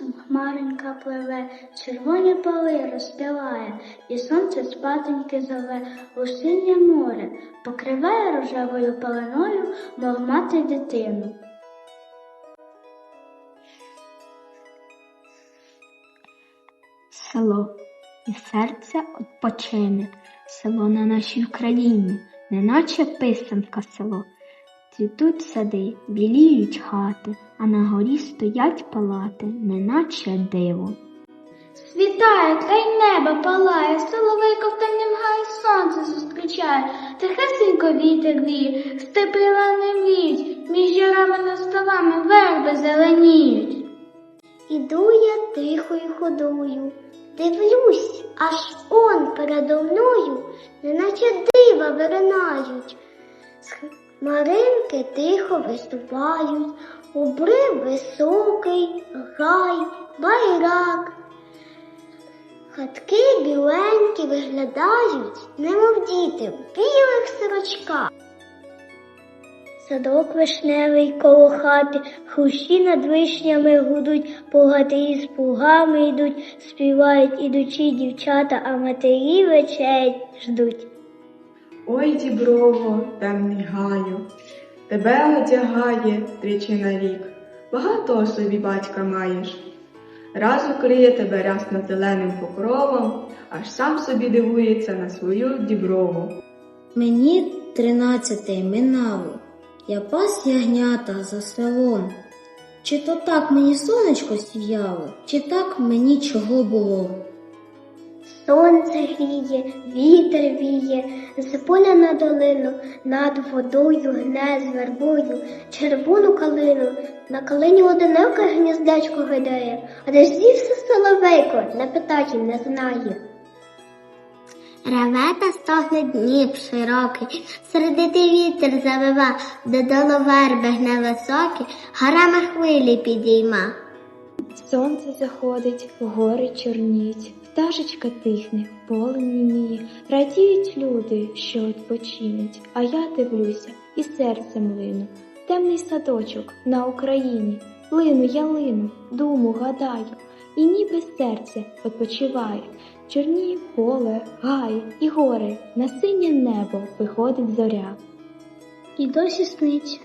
лісом хмаренька пливе, червоні поли розпіває, і сонце спатоньки зове у синє море, покриває рожевою пеленою, мов мати дитину. Село і серце odpoczyне, село на нашій Україні, неначе писанка село. Цвітуть сади, біліють хати, а на горі стоять палати, неначе диво. Світає, край неба палає, соловейко в темнім гаї сонце зустрічає, тихесенько вітер віє, степи лани віють, між ярами над ставами верби зеленіють. Іду я тихою ходою, дивлюсь, аж он передо мною, неначе дива виринають. З хмаринки тихо виступають, обрив високий, гай, байрак. Хатки біленькі виглядають, немов діти в білих сорочках. Садок вишневий коло хати, хущі над вишнями гудуть, погати з пугами йдуть, співають ідучі дівчата, а матері вечерять ждуть. Ой, діброво, темний гаю, тебе одягає тричі на рік. Багато собі батька маєш. Раз укриє тебе рясно зеленим покровом, аж сам собі дивується на свою діброву. Мені тринадцяте минало, я пас ягнята за селом. Чи то так мені сонечко сіяло, чи так мені чого було? Сонце гріє, вітер віє, з поля на долину, над водою гне з вербою, червону калину, на калині одиноке гніздечко гидає, а де ж дівся соловейко, не питать не знає. Реве та стогне Дніп широкий, сердити вітер завива, додолу верби гне високі, горами хвилі підійма. Сонце заходить, гори чорніють, пташечка тихне, поле німіє, радіють люди, що відпочинуть, а я дивлюся і серцем лину. Темний садочок на Україні, лину я лину, думу гадаю, і ніби серце відпочиває. Чорніє поле, гай і гори, на синє небо виходить зоря. І досі сниться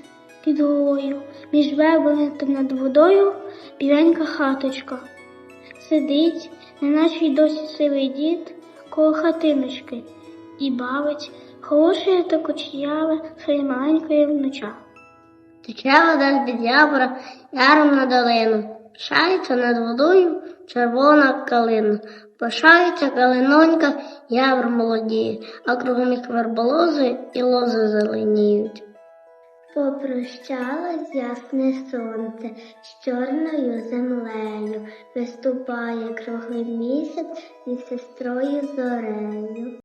під головою, між та над водою біленька хаточка. Сидить, неначе й досі сивий дід, коло хатиночки, і бавить хороше та кучеряве своє маленької внуча. Тече вода з-під ябра яром на долину, Пишається над водою червона калина, Пишається калинонька, явр молодіє, а кругом їх верболози і лози зеленіють. Попрощалось ясне сонце з чорною землею, виступає круглий місяць зі сестрою зорею.